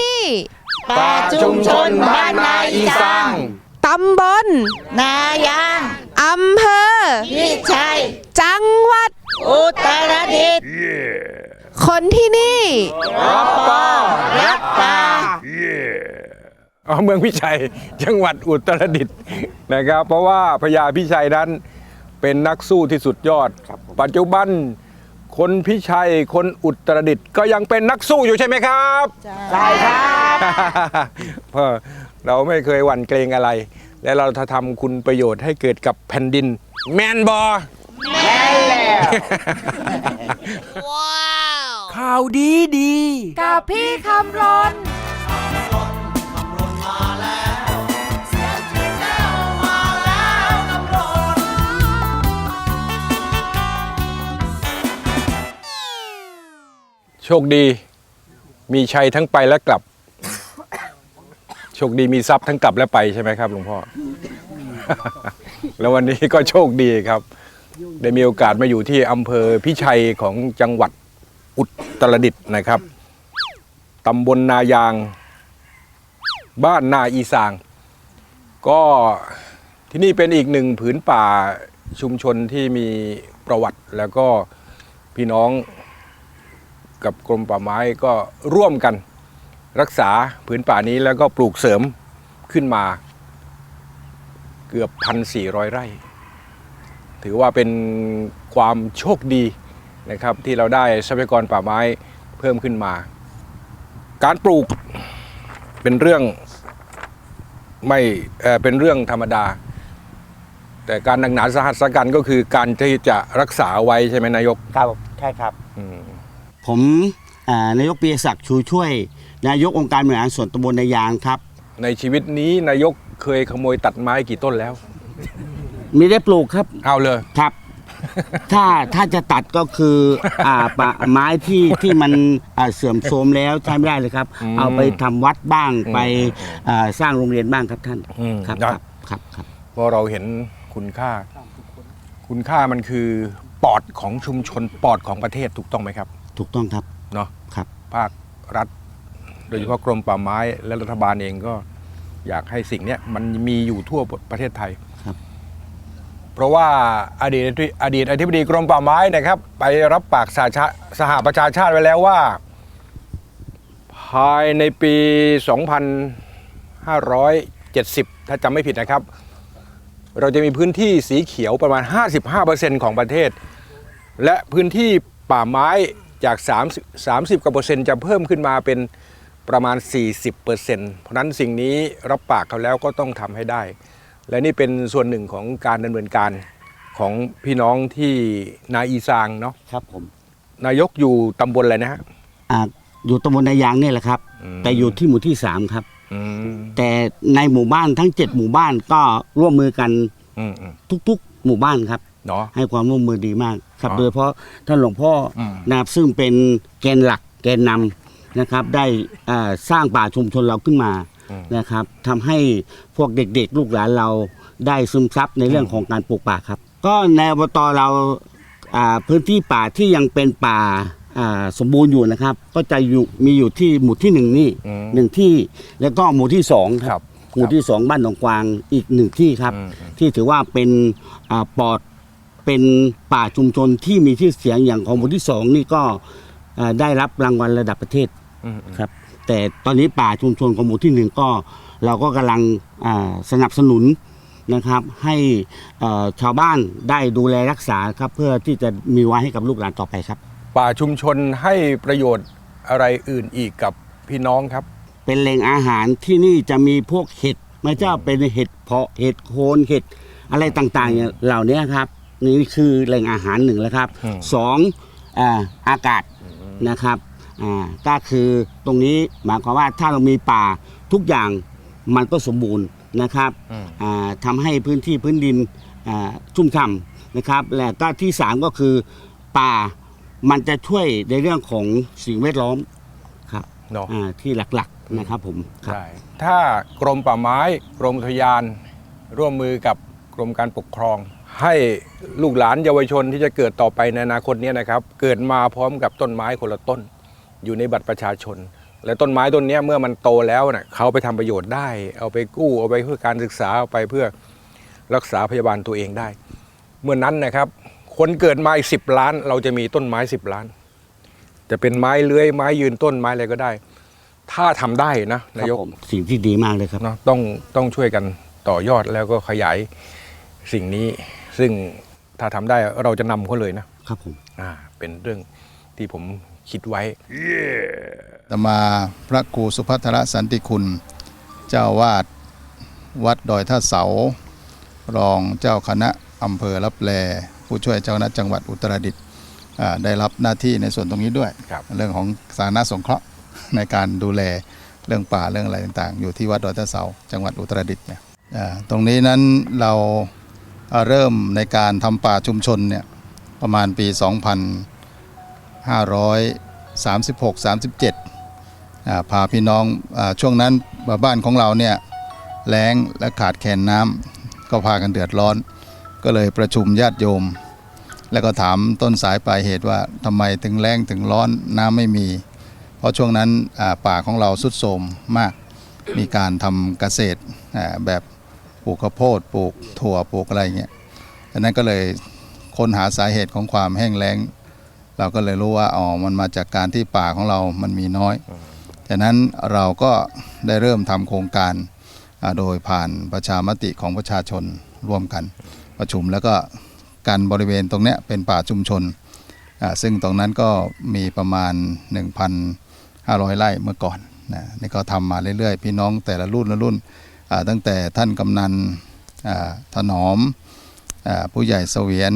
นี่ป่าชุมชนบ้านนาอีสางตำบลนายางอำเภอพิชัย จังหวัด อุตรดิตถ์คนที่นี่ปอรักป่าอ๋อเมืองพิชัยจังหวัดอุตรดิตถ์นะครับ เพราะว่าพญาพิชัยนั้นเป็นนักสู้ที่สุดยอด ปัจจุบัน คนพิชัย คนอุตรดิตถ์ก็ยังเป็นนักสู้อยู่ใช่ไหมครับใช่ครับเพราะเราไม่เคยหวั่นเกรงอะไร และเราจะทำคุณประโยชน์ให้เกิดกับแผ่นดิน แมนบอแม่นแล้วข่าวดีดี กับพี่คำรน โชคดีมีชัยทั้งไปและกลับ โชคดีมีทรัพย์ทั้งกลับและไปใช่ไหมครับหลวงพ่อ แล้ววันนี้ก็โชคดีครับ ได้มีโอกาสมาอยู่ที่อำเภอพิชัยของจังหวัดอุตรดิตถ์นะครับตำบลนายาง บ้านนาอีสาง ก็ที่นี่เป็นอีกหนึ่งผืนป่าชุมชนที่มีประวัติแล้วก็พี่น้อง กับกรมป่าไม้ก็ร่วมกันรักษาผืนป่านี้แล้วก็ปลูกเสริมขึ้นมา เกือบ 1,400 ไร่ ถือว่าเป็นความโชคดีนะครับที่เราได้ทรัพยากรป่าไม้เพิ่มขึ้นมา การปลูกเป็นเรื่องไม่เอ่อเป็นเรื่องธรรมดา แต่การหนักหนาสาหัสสากันก็คือการที่จะรักษาไว้ใช่ไหมนายกครับใช่ครับอืม ผมอ่านายกปียศักดิ์ชูช่วย นายกองค์การบริหารส่วนตำบลนายางครับ ในชีวิตนี้นายกเคยขโมยตัดไม้กี่ต้นแล้ว มีได้ปลูกครับเอาเลยครับ ถ้าถ้าจะตัดก็คืออ่าป่าไม้ที่ที่มันอ่าเสื่อมโทรมแล้วใช้ไม่ได้เลยครับ เอาไปทำวัดบ้างไปอ่าสร้างโรงเรียนบ้างครับท่านอืมครับนะครับครับครับ เพราะเราเห็นคุณค่า คุณค่ามันคือปอดของชุมชนปอดของประเทศถูกต้องไหมครับ ถูกต้องครับเนาะครับ ภาครัฐ โดยเฉพาะกรมป่าไม้และรัฐบาลเองก็อยากให้สิ่งเนี้ยมันมีอยู่ทั่วประเทศไทยครับ เพราะว่าอดีตอดีตอธิบดีกรมป่าไม้นะครับ ไปรับปากสหชาสหประชาชาติไว้แล้วว่า ภายในปี 2570 ถ้าจำไม่ผิดนะครับ เราจะมีพื้นที่สีเขียวประมาณ 55%ของประเทศ และพื้นที่ป่าไม้ จาก 30 30กว่าเปอร์เซ็นต์จะเพิ่มขึ้นมาเป็นประมาณ 40เปอร์เซ็นต์เพราะฉะนั้นสิ่งนี้รับปากเขาแล้วก็ต้องทำให้ได้ และนี่เป็นส่วนหนึ่งของการดำเนินการของพี่น้องที่นาอีซางเนาะครับผมนายกอยู่ตำบลอะไรนะฮะอ่าอยู่ตำบลนายางนี่แหละครับอืมแต่อยู่ที่หมู่ที่สามครับ อืมแต่ในหมู่บ้านทั้ง7หมู่บ้านก็ร่วมมือกันอืมอืมทุกๆ หมู่บ้านครับ เนาะ ให้ความร่วมมือดีมาก ครับอ๋อโดยเฉพาะท่านหลวงพ่ออม นะครับซึ่งเป็นแกนหลักแกนนำนะครับ ได้อ่าสร้างป่าชุมชนเราขึ้นมานะครับทำให้พวกเด็กๆ ลูกหลานเราได้ซึมซับในเรื่องของการปลูกป่าครับ ก็ในอบตเราอ่าพื้นที่ป่าที่ยังเป็นป่าอ่าสมบูรณ์อยู่นะครับ ก็จะอยู่มีอยู่ที่หมู่ที่หนึ่งนี่อืม หนึ่งที่แล้วก็หมู่ที่สองคครัรับ บ หมู่ที่สองบ้านหนองกวางอีกหนึ่งที่ครับ อืมอืมที่ถือว่าเป็นอาปอด เป็นป่าชุมชนที่มีชื่อเสียงอย่างของหมู่ที่สองนี่ก็อ่าได้รับรางวัลระดับประเทศอืมอืมครับ แต่ตอนนี้ป่าชุมชนของหมู่ที่หนึ่งก็เราก็กำลังอ่าสนับสนุนนะครับ ให้เอ่อชาวบ้านได้ดูแลรักษาครับเพื่อที่จะมีไว้ให้กับลูกหลานต่อไปครับ ป่าชุมชนให้ประโยชน์อะไรอื่นอีกกับพี่น้องครับ เป็นแหล่งอาหารที่นี่จะมีพวกเห็ดไม่เจ้าเป็นเห็ดเพาะเห็ดโคนเห็ดอะไรต่างๆเนี่ยเหล่านี้ครับ นี่คือแหล่งอาหารหนึ่งแล้วครับอืม สองอาอากาศนะครับอ่าก็คือตรงนี้หมายความว่าถ้าเรามีป่าทุกอย่างมันก็สมบูรณ์นะครับอืม อ่าทำให้พื้นที่พื้นดินอ่าชุ่มฉ่ำนะครับ และก็ที่สามก็คือป่ามันจะช่วยในเรื่องของสิ่งแวดล้อมครับเนาะ อ่าที่หลักๆนะครับผมครับใช่ถ้ากรมป่าไม้กรมอุทยาน ร่วมมือกับกรมการปกครอง ให้ลูกหลานเยาวชนที่จะเกิดต่อไปในอนาคตเนี้นะครับ เกิดมาพร้อมกับต้นไม้คนละต้น อยู่ในบัตรประชาชน และต้นไม้ต้นเนี้ยเมื่อมันโตแล้วเนะ่ะเขาเอาไปทำประโยชน์ได้ เอาไปกู้เอาไปเพื่อการศึกษาเอาไปเพื่อรักษาพยาบาลตัวเองได้ เมื่อนั้นนะครับ คนเกิดมาอีกสิบล้าน เราจะมีต้นไม้สิบล้าน จะเป็นไม้เลื้อยไม้ยืนต้นไม้อะไรก็ได้ ถ้าทำได้นะคนายกผมสิ่งที่ดีมากเลยครับเนาะต้องต้องช่วยกันต่อยอดแล้วก็ขยายสิ่งนี้ ซึ่งถ้าทำได้เราจะนำเขาเลยนะครับผมอ่าเป็นเรื่องที่ผมคิดไว้ ตมาพระครูสุภัทรสันติคุณ เจ้าวาดวัดดอยท่าเสา รองเจ้าคณะอำเภอรับแลผู้ช่วยเจ้าคณะจังหวัดอุตรดิตถ์อ่าได้รับหน้าที่ในส่วนตรงนี้ด้วย ครับ เรื่องของสาธารณสงเคราะห์ ในการดูแลเรื่องป่าเรื่องอะไรต่างๆ อยู่ที่วัดดอยท่าเสา จังหวัดอุตรดิตถ์เนี่ยอ่าตรงนี้นั้นเรา เริ่มในการทำป่าชุมชนเนี่ยประมาณปี 2536 37อ่าพาพี่น้องอช่วงนั้นบ้านของเราเนี่ยแล้งและขาดแคลนน้ำก็พากันเดือดร้อน ก็เลยประชุมญาติโยม แล้วก็ถามต้นสายปลายเหตุว่าทำไมถึงแล้งถึงร้อนน้ำไม่มี เพราะช่วงนั้นป่าของเราสุดโทรมมากมีการทำเกษตรแบบ ลูกข้าวโพดปลูกถั่วปลูกอะไรเงี้ยดังนั้นก็เลยค้นหาสาเหตุของความแห้งแล้ง เราก็เลยรู้ว่าอ๋อมันมาจากการที่ป่าของเรามันมีน้อยฉะนั้นเราก็ได้เริ่มทำโครงการโดยผ่านประชามติของประชาชนร่วมกันประชุมแล้วก็การบริเวณตรงนี้เป็นป่าชุมชน ซึ่งตรงนั้นก็มีประมาณ 1,500 ไร่เมื่อก่อนนะนี่ก็ทำมาเรื่อยๆ พี่น้องแต่ละรุ่นละรุ่น ตั้งแต่ท่านกำนันอ่าถนอมอ่าผู้ใหญ่เสวียน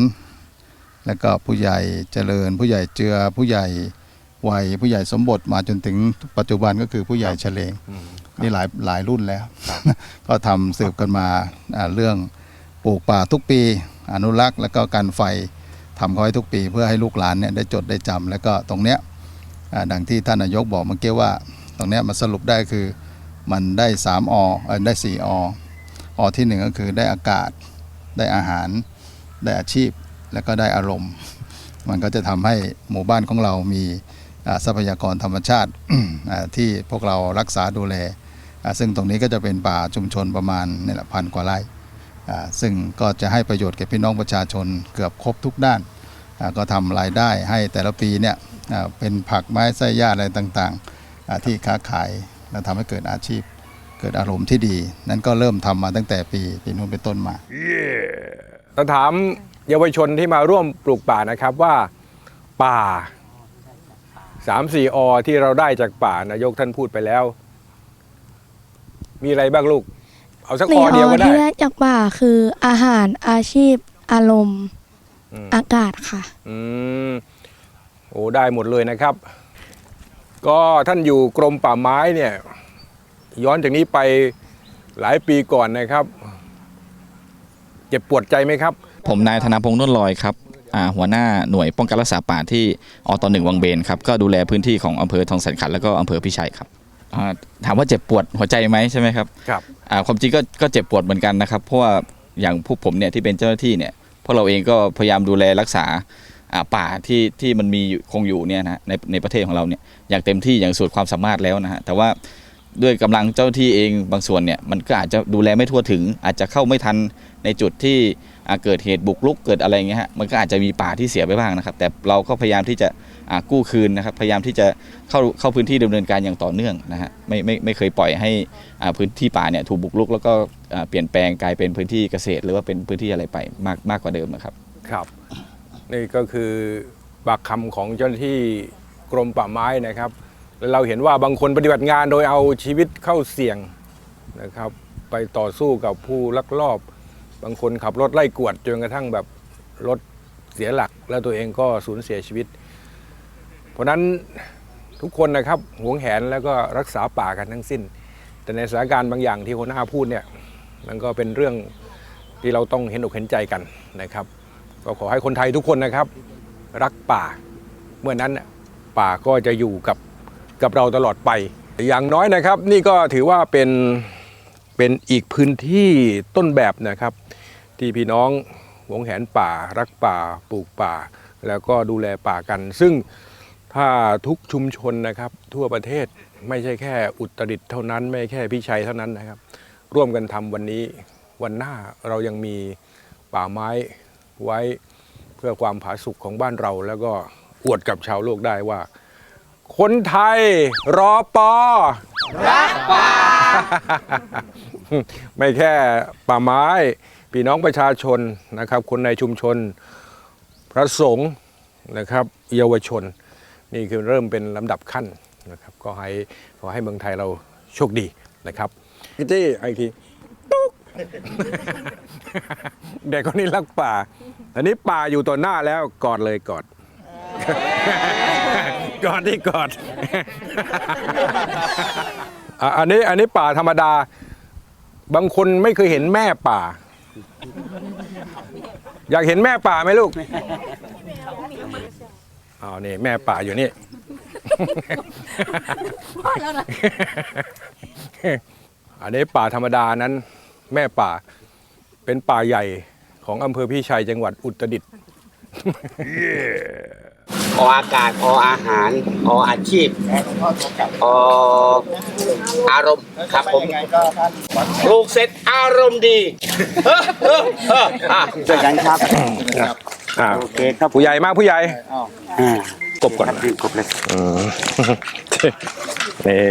แล้วก็ผู้ใหญ่เจริญ ผู้ใหญ่เจือผู้ใหญ่วัยผู้ใหญ่สมบทมาจนถึงปัจจุบันก็คือผู้ใหญ่เฉลงนี่หลายหลายรุ่นแล้ว ก็ทำสืบกันมาอ่าเรื่องปลูกป่าทุกปี อนุรักษ์ แล้วก็การไฟทำเขาไว้ทุกปี เพื่อให้ลูกหลานเนี่ยได้จดได้จำแล้วก็ตรงเนี้ยอ่าดังที่ท่านนายกบอกเมื่อกี้ว่า ตรงเนี้ยมาสรุปได้คือ มันได้3อเออได้4ออที่หนึ่งก็คือได้อากาศ ได้อาหาร ได้อาชีพ แล้วก็ได้อารมณ์ มันก็จะทำให้หมู่บ้านของเรามีทรัพยากรธรรมชาติที่พวกเรารักษาดูแล ซึ่งตรงนี้ก็จะเป็นป่าชุมชนประมาณนี่แหละพันกว่าไร่ซึ่งก็จะให้ประโยชน์แก่พี่น้องประชาชนเกือบครบทุกด้าน ก็ทำรายได้ให้แต่ละปีเนี่ยเป็นผักไม้ไส้หญ้าอะไรต่างๆ ที่ค้าขาย และทำให้เกิดอาชีพเกิดอารมณ์ที่ดี นั้นก็เริ่มทำมาตั้งแต่ปีปีนู้นเป็นต้นมาต้องถามเยาวชนที่มาร่วมปลูกป่านะครับว่าป่าสามสี่อที่เราได้จากป่านายกท่านพูดไปแล้ว มีอะไรบ้างลูก เอาสักสี่ออเดียวก็ได้ที่ได้จากป่าคืออาหารอาชีพ อารมณ์ อืมอากาศค่ะ อืมโอ้ได้หมดเลยนะครับ ก็ท่านอยู่กรมป่าไม้เนี่ยย้อนจากนี้ไปหลายปีก่อนนะครับ เจ็บปวดใจไหมครับ ผมนายธนาพงษ์นุ่นลอยครับอ่าหัวหน้าหน่วยป้องกันรักษาป่าที่อตหนึ่งวังเบนครับก็ดูแลพื้นที่ของอำเภอทองแสนขันธ์แล้วก็อำเภอพิชัยครับอ่าถามว่าเจ็บปวดหัวใจไหมใช่ไหมครับครับอ่าความจริงก็ก็เจ็บปวดเหมือนกันนะครับเพราะว่าอย่างพวกผมเนี่ยที่เป็นเจ้าหน้าที่เนี่ยพวกเราเองก็พยายามดูแลรักษาอ่า ป่าที่ที่มันมีคงอยู่เนี่ยนะในในประเทศของเราเนี่ยอย่างเต็มที่อย่างสุดความสามารถแล้วนะฮะแต่ว่าด้วยกำลังเจ้าที่เองบางส่วนเนี่ยมันก็อาจจะดูแลไม่ทั่วถึง อาจจะเข้าไม่ทันในจุดที่เกิดเหตุบุกรุกเกิดอะไรเงี้ยฮะมันก็อาจจะมีป่าที่เสียไปบ้างนะครับ แต่เราก็พยายามที่จะกู้คืนนะครับ พยายามที่จะเข้าเข้าพื้นที่ดำเนินการอย่างต่อเนื่องนะฮะไม่ไม่ไม่เคยปล่อยให้อ่าพื้นที่ป่าเนี่ยถูกบุกรุก แล้วก็เปลี่ยนแปลงกลายเป็นพื้นที่เกษตร หรือว่าเป็นพื้นที่อะไรไปมากมากกว่าเดิมนะครับครับ นี่ก็คือบักคำของเจ้าหน้าที่กรมป่าไม้นะครับ เราเห็นว่าบางคนปฏิบัติงานโดยเอาชีวิตเข้าเสี่ยงนะครับ ไปต่อสู้กับผู้ลักลอบ บางคนขับรถไล่กวดจนกระทั่งแบบรถเสียหลัก แล้วตัวเองก็สูญเสียชีวิต เพราะฉะนั้นทุกคนนะครับหวงแหนแล้วก็รักษาป่ากันทั้งสิ้น แต่ในสถานการณ์บางอย่างที่คนหน้าพูดเนี่ยมันก็เป็นเรื่องที่เราต้องเห็นอกเห็นใจกันนะครับ ก็ขอให้คนไทยทุกคนนะครับ รักป่า เมื่อนั้นป่าก็จะอยู่กับกับเราตลอดไป อย่างน้อยนะครับ นี่ก็ถือว่าเป็นเป็นอีกพื้นที่ต้นแบบนะครับ ที่พี่น้องหวงแหนป่า รักป่าปลูกป่า แล้วก็ดูแลป่ากัน ซึ่งถ้าทุกชุมชนนะครับ ทั่วประเทศไม่ใช่แค่อุตรดิตถ์เท่านั้น ไม่แค่พิชัยเท่านั้นนะครับ ร่วมกันทำวันนี้วันหน้าเรายังมีป่าไม้ ไว้เพื่อความผาสุกของบ้านเรา แล้วก็อวดกับชาวโลกได้ว่า คนไทยรอปอรักป่า ไม่แค่ป่าไม้ พี่น้องประชาชนนะครับ คนในชุมชนพระสงฆ์นะครับเยาวชน นี่คือเริ่มเป็นลำดับขั้นนะครับ ก็ให้ขอให้เมืองไทยเราโชคดีนะครับพี่จี้ไอที เด็กคนนี้รักป่า อันนี้ป่าอยู่ต่อหน้าแล้วกอดเลยกอด กอดที่กอดอะอันนี้อันนี้ป่าธรรมดา บางคนไม่เคยเห็นแม่ป่า อยากเห็นแม่ป่าไหมลูกอ๋อนี่แม่ป่าอยู่นี่ อันนี้ป่าธรรมดานั้น แม่ป่า เป็นป่าใหญ่ของอำเภอพี่ชัยจังหวัดอุตรดิตถ์ออากาศออาหารออาชีพออารมณ์ครับผมปลูกเสร็จอารมณ์ดีเฮ้อเฮ้อเฮ้ออะเจอกันครับ อ่าโอเคครับผู้ใหญ่มากผู้ใหญ่อ่ากบก่อนครับกบเลยอืมนี่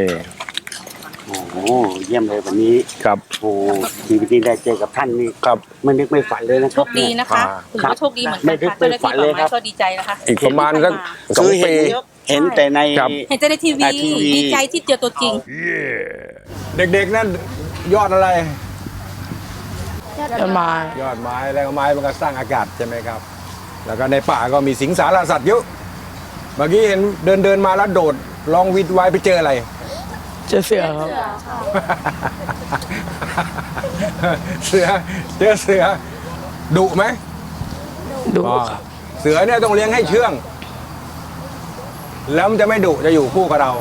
โอ้โหเยี่ยมเลยวันนี้ครับ โอ้โหชีวิตนี้ได้เจอกับท่านนี่ครับ ไม่นึกไม่ฝันเลยนะคโชรับ คดีนะคะอ่าถือว่าโชคดีเหมือนไม่กันได้ค่ะไม่เจ้าหน้าที่ฝันเลยครับป่าไม้ก็ดีใจนะคะอีกประมาณสักสองคือเห็ปี นเห็นแต่ใน ครับ เห็นเจ้าในทีวีอ่าทีวี ดีใจที่เจอตัวจริง เด็กๆนั่นยอดอะไร ต้นไม้ยอดไม้แล้วก็ไม้มันก็สร้างอากาศใช่ไหมครับ แล้วก็ในป่าก็มีสิงสารสัตว์เยอะเมื่อกี้เห็นเดินเดินๆมาแล้วโดดลองวิดไว้ไปเจออะไร เจอเสือครับ เสือเจอเสือดุไหมดูอ๋อเสือเนี่ยต้องเลี้ยงให้เชื่อง แล้วมันจะไม่ดุจะอยู่คู่กับเรา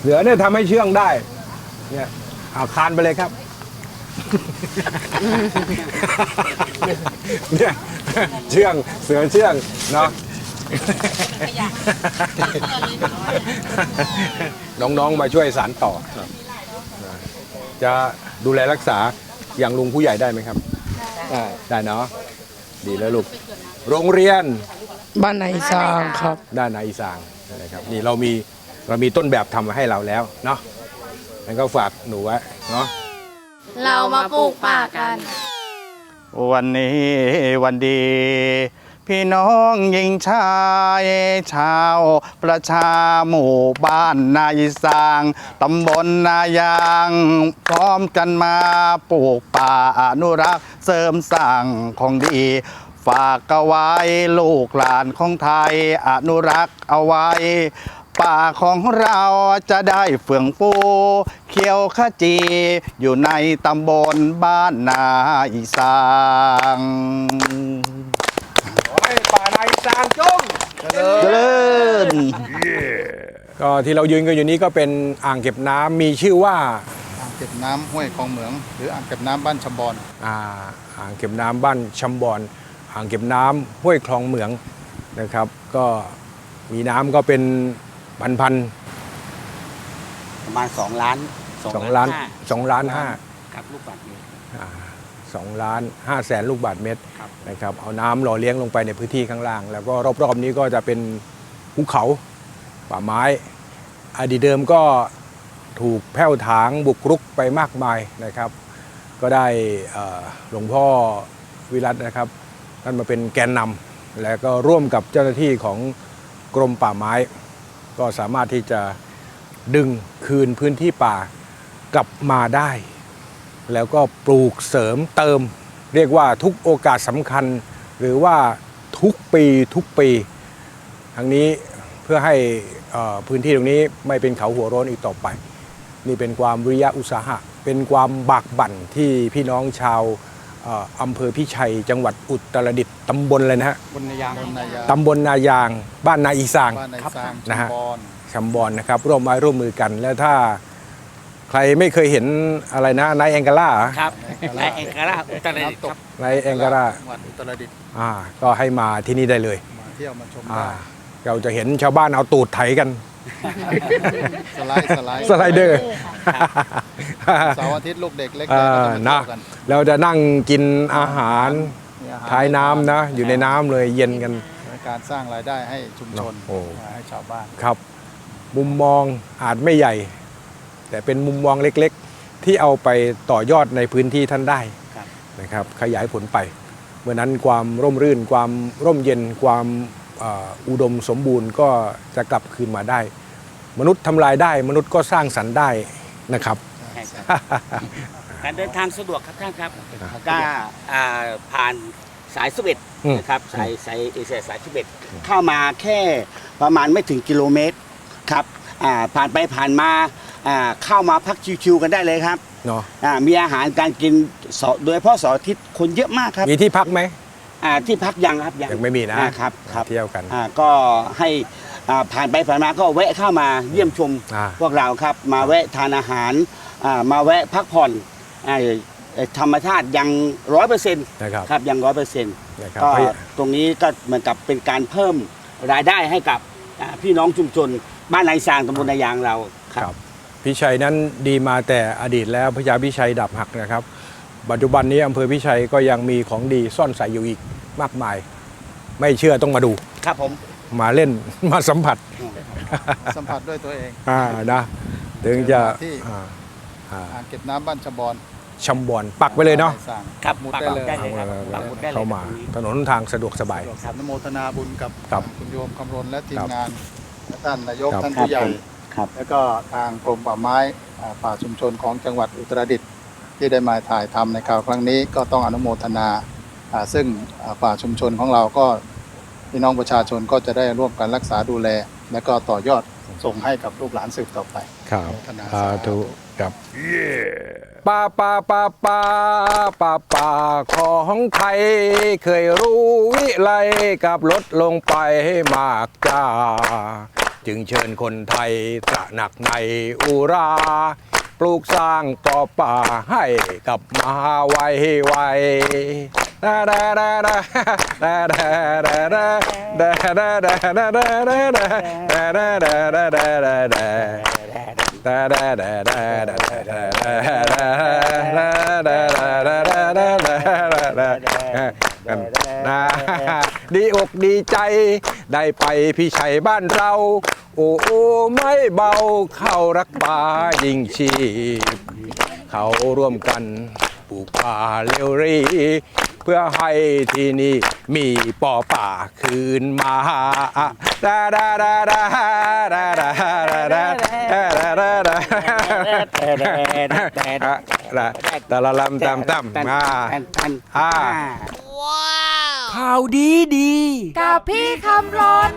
เสือเนี่ยทำให้เชื่องได้ เนี่ยเอาคานไปเลยครับ เนี่ยเชื่องเสือเชื่องเนาะ น้องๆมาช่วยสารต่อ จะดูแลรักษาอย่างลุงผู้ใหญ่ได้ไหมครับ ได้ได้เนาะดีแล้วลูก โรงเรียนบ้านไหนสร้างครับด้านนาอีสานนะครับนี่เรามีเรามีต้นแบบทำมาให้เราแล้วเนาะงั้นก็ฝากหนูไว้เนาะเรามาปลูกป่ากัน วันนี้วันดี พี่น้องหญิงชายชาวประชาหมู่บ้านนายสางตำบลนายาง พร้อมกันมาปลูกป่าอนุรักษ์เสริมสร้างของดี ฝากเอาไว้ลูกหลานของไทยอนุรักษ์เอาไว้ป่าของเราจะได้เฟื่องฟูเขียวขจี อยู่ในตำบลบ้านนาอีสาง ขอให้ป่านาอี สานจงเจริญก็ที่เรายืนกันอยู่นี้ก็เป็นอ่างเก็บน้ำมีชื่อว่าอ่างเก็บน้ำห้วยคลองเหมือง หรืออ่างเก็บน้ำบ้านชำบอนอ่าอ่างเก็บน้ำบ้านชำบอนอ่างเก็บน้ำห้วยคลองเหมืองนะครับ ก็มีน้ำก็เป็นพันประมาณสองล้านๆสองล้านห้สองล้านห้าครับลูกบา 2ล้าน5แสนลูกบาทเมตรนะครับเอาน้ำหล่อเลี้ยงลงไปในพื้นที่ข้างล่าง แล้วก็รอบๆนี้ก็จะเป็นภูเขาป่าไม้อดีตเดิมก็ถูกแผ้วถางบุกรุกไปมากมายนะครับ ก็ได้หลวงพ่อวิรัตนะครับท่านมาเป็นแกนนำและก็ร่วมกับเจ้าหน้าที่ของกรมป่าไม้ ก็สามารถที่จะดึงคืนพื้นที่ป่ากลับมาได้ แล้วก็ปลูกเสริมเติม เรียกว่าทุกโอกาสสำคัญ หรือว่าทุกปีทุกปีทั้งนี้เพื่อให้เอ่อพื้นที่ตรงนี้ไม่เป็นเขาหัวโร้นอีกต่อไป นี่เป็นความวิริยะอุตสาหะ เป็นความบากบั่นที่พี่น้องชาวเอ่ออำเภอพิชัย จังหวัดอุตรดิตถ์ตำบลเลยนะฮะบนยางบนนายางตำบลนายาง บ้านนาอีสางบ้านนายสร้างนะฮะชำบอนชำบอนนะครับร่วมไม้ร่วมมือกัน แล้วถ้า ใครไม่เคยเห็นอะไรนะนายแองกาล่าครับนายแองกาล่าอุตรดิตถ์ครับนายแองกาล่าจังวัดอุตรดิตถ์อ่าก็ให้มาที่นี่ได้เลยมาเที่ยวมาชมอ่าได้เราจะเห็นชาวบ้านเอาตูดไถกัน สไลด์สไลด์สไลเดอร์ เสาร์อาทิตย์ลูกเด็กเล็กๆดะเราจะนั่งกินอาหารท้ายน้ำนะ อยู่ในน้ำเลยเย็นกันการสร้างรายได้ให้ชุมชนให้ชาวบ้าน ครับ มุมมองอาจไม่ใหญ่ แต่เป็นมุมมองเล็กๆ ที่เอาไปต่อยอดในพื้นที่ท่านได้นะครับขยายผลไป เมื่อนั้นความร่มรื่น ความร่มเย็น ความอุดมสมบูรณ์ก็จะกลับคืนมาได้ มนุษย์ทำลายได้มนุษย์ก็สร้างสรรค์ได้นะครับการเดินทางสะดวกครับท่านครับถ้าผ่านสายสุเอ็ดนะครับสายสายเอเสายสอ็ดเข้ามาแค่ประมาณไม่ถึงกิโลเมตรครับผ่านไปผ่านมา อ่าเข้ามาพักชิวๆกันได้เลยครับเนาะอ่ามีอาหารการกินสาร์โดยพ่อสอาทิศคนเยอะมากครับมีที่พักไหมอ่าที่พักยังครับยังยังไม่มีนะครับครับเที่ยวกัน อ่าก็ให้อ่าผ่านไปผ่านมาก็แวะเข้ามาเยี่ยมชมพวกเราครับ มาแวะทานอาหารอ่ามาแวะพักผ่อนอ่าธรรมชาติยังร้อยเปอร์เซ็นต์นะครับครับยังร้อยเปอร์เซ็นต์ก็ตรงนี้ก็เหมือนกับเป็นการเพิ่มรายได้ให้กับพี่น้องชุมชนบ้านไนซางตำบลนายางเราครับ พิชัยนั้นดีมาแต่อดีตแล้วพญาพิชัยดับหักนะครับ ปัจจุบันนี้อำเภอพิชัยก็ยังมีของดีซ่อนใส่อยู่อีกมากมาย ไม่เชื่อต้องมาดู ครับผม มาเล่นมาสัมผัสสัมผัสด้วยตัวเองอ่านะถึงจะที่อ่างเก็บน้ำบ้านชบอนชำบอนปักไปเลยเนาะครับหมุดได้เลยครับปเลยเข้ามา ถนนทางสะดวกสบายนโมทนาบุญกับคุณโยมคำรณและทีมงานท่านนายกท่านผู้ใหญ่ับ แล้วก็ทางกรมป่าไม้ป่าชุมชนของจังหวัดอุตรดิตถ์ที่ได้มาถ่ายทำในคราวครั้งนี้ก็ต้องอนุโมทนาซึ่งป่าชุมชนของเราก็พี่น้องประชาชนก็จะได้ร่วมกันรักษาดูแล และก็ต่อยอดส่งให้กับลูกหลานสืบต่อไป ครับสาธุครับป่าป่าป่าป่าป่าป่าของไทย เคยรู้วิไลกับลดลงไปให้มากจ้า จึงเชิญคนไทยตระหนักในอุรา ปลูกสร้างต่อป่าให้กับมหาวัยวัยดาด ใจ ได้ไปพี่ชัยบ้านเรา โอ้โอ้ไม่เบาเข้ารักป่ายิ่งชีพ เขาร่วมกันปลูกป่าเร็วรี เพื่อให้ที่นี่มีปอป่าคืนมาดาดาดาดาดาดาดาดาดาดาดา ดาตะละลำตำตำมาอ่าข่าวดีดี กับพี่คำรน